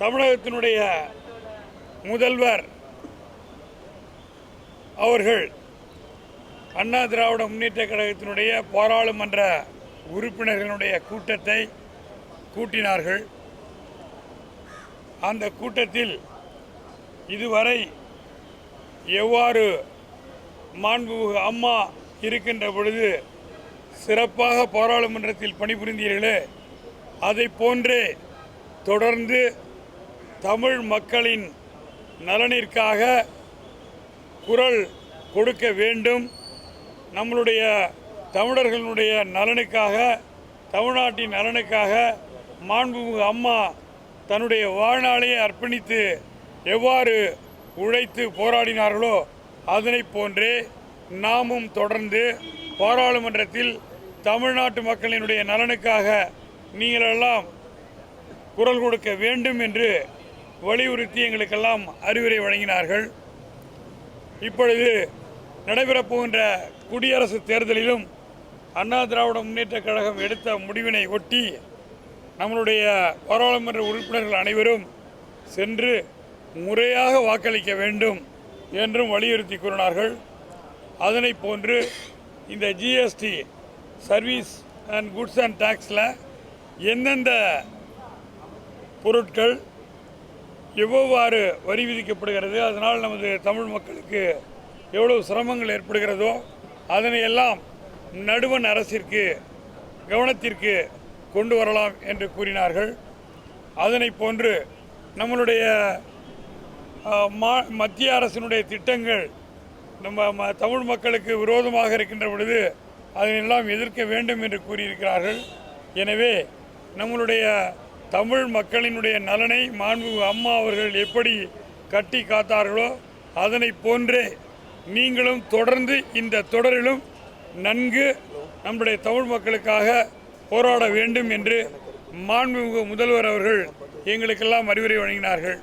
தமிழகத்தினுடைய முதல்வர் அவர்கள் அண்ணா திராவிட முன்னேற்ற கழகத்தினுடைய பாராளுமன்ற உறுப்பினர்களுடைய கூட்டத்தை கூட்டினார்கள். அந்த கூட்டத்தில் இதுவரை எவ்வாறு மாண்புமிகு அம்மா இருக்கின்ற பொழுது சிறப்பாக பாராளுமன்றத்தில் பணிபுரிந்தீர்களே அதை போன்றே தொடர்ந்து தமிழ் மக்களின் நலனிற்காக குரல் கொடுக்க வேண்டும். நம்மளுடைய தமிழர்களுடைய நலனுக்காக தமிழ்நாட்டின் நலனுக்காக மாண்புமிகு அம்மா தன்னுடைய வாழ்நாளையே அர்ப்பணித்து எவ்வாறு உழைத்து போராடினார்களோ அதனைப் போன்றே நாமும் தொடர்ந்து பாராளுமன்றத்தில் தமிழ்நாட்டு மக்களினுடைய நலனுக்காக நீங்களெல்லாம் குரல் கொடுக்க வேண்டும் என்று வலியுறுத்தி எங்களுக்கெல்லாம் அறிவுரை வழங்கினார்கள். இப்பொழுது நடைபெறப்போகின்ற குடியரசு தேர்தலிலும் அண்ணா திராவிட முன்னேற்றக் கழகம் எடுத்த முடிவினை ஒட்டி நம்மளுடைய பாராளுமன்ற உறுப்பினர்கள் அனைவரும் சென்று முறையாக வாக்களிக்க வேண்டும் என்றும் வலியுறுத்தி கூறினார்கள். அதனை போன்று இந்த GST service and goods and டேக்ஸில் எந்தெந்த பொருட்கள் எவ்வாறு வரி விதிக்கப்படுகிறது அதனால் நமது தமிழ் மக்களுக்கு எவ்வளவு சிரமங்கள் ஏற்படுகிறதோ அதனை எல்லாம் நடுவண் அரசிற்கு கவனத்திற்கு கொண்டு வரலாம் என்று கூறினார்கள். அதனை போன்று நம்மளுடைய மா- மத்திய அரசினுடைய திட்டங்கள் நம்ம ம- தமிழ் மக்களுக்கு விரோதமாக இருக்கின்ற பொழுது அதனையெல்லாம் எதிர்க்க வேண்டும் என்று கூறியிருக்கிறார்கள். எனவே நம்மளுடைய தமிழ் மக்களினுடைய நலனை மாண்பு அம்மா அவர்கள் எப்படி கட்டி காத்தார்களோ அதனை போன்றே நீங்களும் தொடர்ந்து இந்த தொடரிலும் நன்கு நம்முடைய தமிழ் மக்களுக்காக போராட வேண்டும் என்று மாண்புமிகு முதல்வர் அவர்கள் எங்களுக்கெல்லாம் அறிவுரை வழங்கினார்கள்.